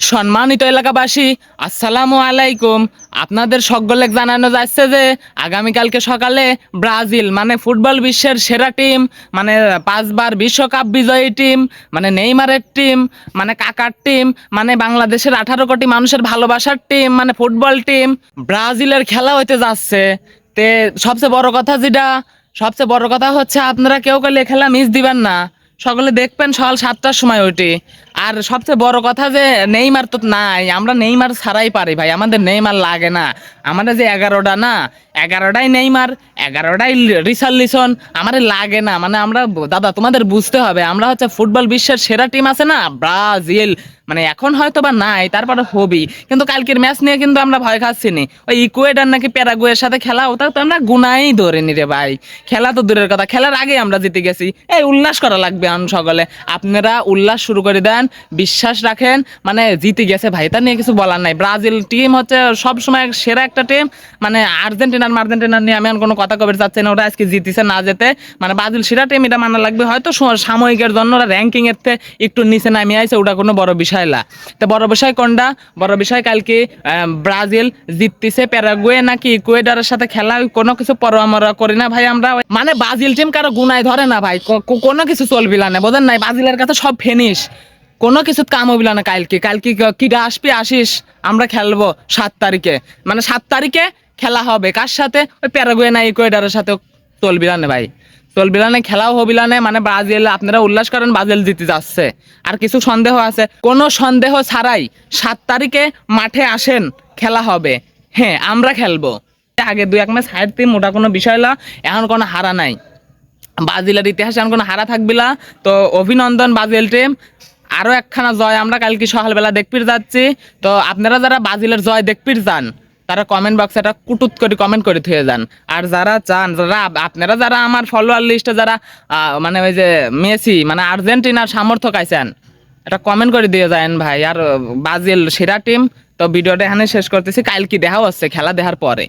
সম্মানিত এলাকাবাসী, আসসালামু আলাইকুম। আপনাদের সকলে জানানো যাচ্ছে যে, আগামীকালকে সকালে ব্রাজিল মানে ফুটবল বিশ্বের সেরা টিম মানে পাঁচবার বিশ্বকাপ বিজয়ী টিম মানে নেইমারের টিম মানে কাকার টিম মানে বাংলাদেশের আঠারো কোটি মানুষের ভালোবাসার টিম মানে ফুটবল টিম। ব্রাজিলের খেলা হইতে যাচ্ছে। তে সবচেয়ে বড় কথা যেটা, সবচেয়ে বড় কথা হচ্ছে আপনারা কেউ কেউ খেলা মিস দিবেন না। সকলে দেখবেন সকাল সাতটার সময় ওইটি। আর সবচেয়ে বড় কথা যে নেইমার তো নাই, আমরা নেইমার ছাড়াই পারি ভাই, আমাদের নেইমার লাগে না। আমাদের যে এগারোটা না, এগারোটাই নেইমার, এগারোটাই রিসার্লিসন আমাদের লাগে না। মানে আমরা, দাদা, তোমাদের বুঝতে হবে, আমরা হচ্ছে ফুটবল বিশ্বের সেরা টিম আছে না, ব্রাজিল। মানে এখন হয়তো বা নাই, তারপরে হবি। কিন্তু কালকের ম্যাচ নিয়ে কিন্তু আমরা ভয় খাচ্ছি নি ওই ইকুয়েডার নাকি প্যারাগুয়ের সাথে খেলা, ওটা তো আমরা গুনাই ধরিনি রে ভাই। খেলা তো দূরের কথা, খেলার আগে আমরা জিতে গেছি। এই উল্লাস করা লাগবে আন সকলে। আপনারা উল্লাস শুরু করে দেন বিশ্বাস রাখেন মানে জিতে গেছে ভাই। তা নিয়ে কিছু বলার নাই। ব্রাজিল টিম হচ্ছে সবসময় সেরা একটা টিম মানে আর্জেন্টিনার আর্জেন্টিনার নিয়ে আমি আর কোনো কথা কবে চাচ্ছি না। ওরা আজকে জিতেছে না যেতে। মানে ব্রাজিল সেরা টিম এটা মানা লাগবে। হয়তো সাময়িকের জন্য ওরা র্যাঙ্কিং এর থেকে একটু নিচে নামিয়ে আইছে। ওটা কোনো বড় বিষয় না। তো বড় বিষয় কোনটা? বড় বিষয় কালকে ব্রাজিল জিততেছে প্যারাগুয়ে নাকি ইকুয়েডারের সাথে খেলা কোনো কিছু পরামর্শ করি না ভাই আমরা। মানে ব্রাজিল টিম কারও গুনায় ধরে না ভাই। কোনো কিছু চলবি না বোঝেন নাই? ব্রাজিলের কাছে সব ফিনিশ কোনো কিছু কাম হইল না কালকে। কালকে ক- আসবি, আসিস, আমরা খেলব সাত তারিখে। মানে সাত তারিখে খেলা হবে। কার সাথে? ওই প্যারাগুয়ে না ইকুয়েডারের সাথে চলবি না ভাই। চলবি না খেলাও হবি না মানে ব্রাজিল, আপনারা উল্লাস করেন ব্রাজিল জিতে যাচ্ছে। আর কিছু সন্দেহ আছে? কোনো সন্দেহ ছাড়াই সাত তারিখে মাঠে আসেন, খেলা হবে। হ্যাঁ আমরা খেলব। আগে দুই এক ম্যাচ টিম ওটা কোনো বিষয় না, এখন কোনো হারা নাই। ব্রাজিলের ইতিহাসে এখন কোনো হারা থাকবিলা। তো অভিনন্দন ব্রাজিল টিম আরও একখানা জয় আমরা কালকে সকালবেলা দেখপির যাচ্ছি। তো আপনারা যারা ব্রাজিলের জয় দেখপির যান, তারা কমেন্ট বক্সে একটা কুটুত করে কমেন্ট করে থুয়ে যান। আর যারা চান, যারা আপনারা যারা আমার ফলোয়ার লিস্টে যারা মানে ওই যে মেসি মানে আর্জেন্টিনার সামর্থক আছেন একটা কমেন্ট করে দিয়ে যান ভাই। আর ব্রাজিল সেরা টিম তো ভিডিওটা এখানে শেষ করতেছি। কাল কি দেখা হচ্ছে, খেলা দেখার পরে।